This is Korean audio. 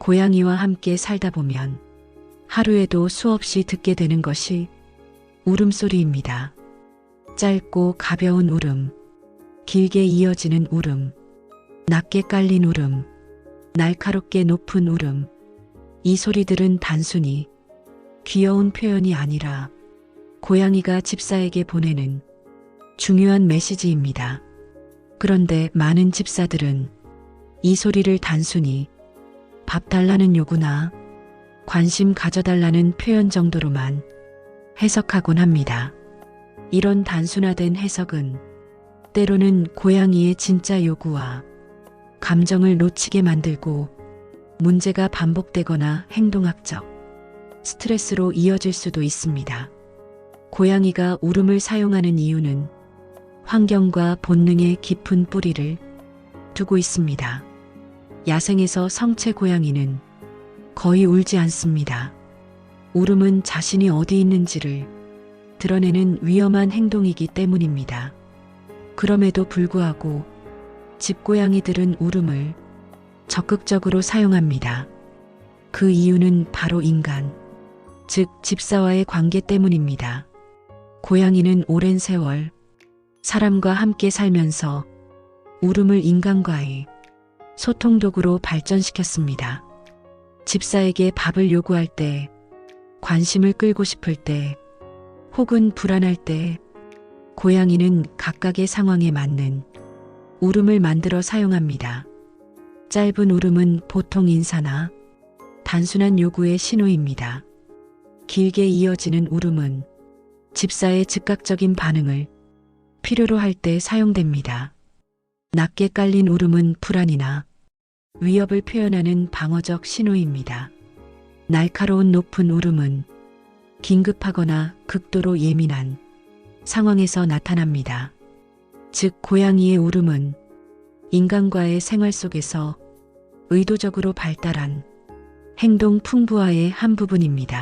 고양이와 함께 살다 보면 하루에도 수없이 듣게 되는 것이 울음소리입니다. 짧고 가벼운 울음, 길게 이어지는 울음, 낮게 깔린 울음, 날카롭게 높은 울음. 이 소리들은 단순히 귀여운 표현이 아니라 고양이가 집사에게 보내는 중요한 메시지입니다. 그런데 많은 집사들은 이 소리를 단순히 밥 달라는 요구나 관심 가져달라는 표현 정도로만 해석하곤 합니다. 이런 단순화된 해석은 때로는 고양이의 진짜 요구와 감정을 놓치게 만들고 문제가 반복되거나 행동학적 스트레스로 이어질 수도 있습니다. 고양이가 울음을 사용하는 이유는 환경과 본능의 깊은 뿌리를 두고 있습니다. 야생에서 성체 고양이는 거의 울지 않습니다. 울음은 자신이 어디 있는지를 드러내는 위험한 행동이기 때문입니다. 그럼에도 불구하고 집고양이들은 울음을 적극적으로 사용합니다. 그 이유는 바로 인간, 즉 집사와의 관계 때문입니다. 고양이는 오랜 세월 사람과 함께 살면서 울음을 인간과의 소통도구로 발전시켰습니다. 집사에게 밥을 요구할 때, 관심을 끌고 싶을 때, 혹은 불안할 때, 고양이는 각각의 상황에 맞는 울음을 만들어 사용합니다. 짧은 울음은 보통 인사나 단순한 요구의 신호입니다. 길게 이어지는 울음은 집사의 즉각적인 반응을 필요로 할 때 사용됩니다. 낮게 깔린 울음은 불안이나 위협을 표현하는 방어적 신호입니다. 날카로운 높은 울음은 긴급하거나 극도로 예민한 상황에서 나타납니다. 즉, 고양이의 울음은 인간과의 생활 속에서 의도적으로 발달한 행동 풍부화의 한 부분입니다.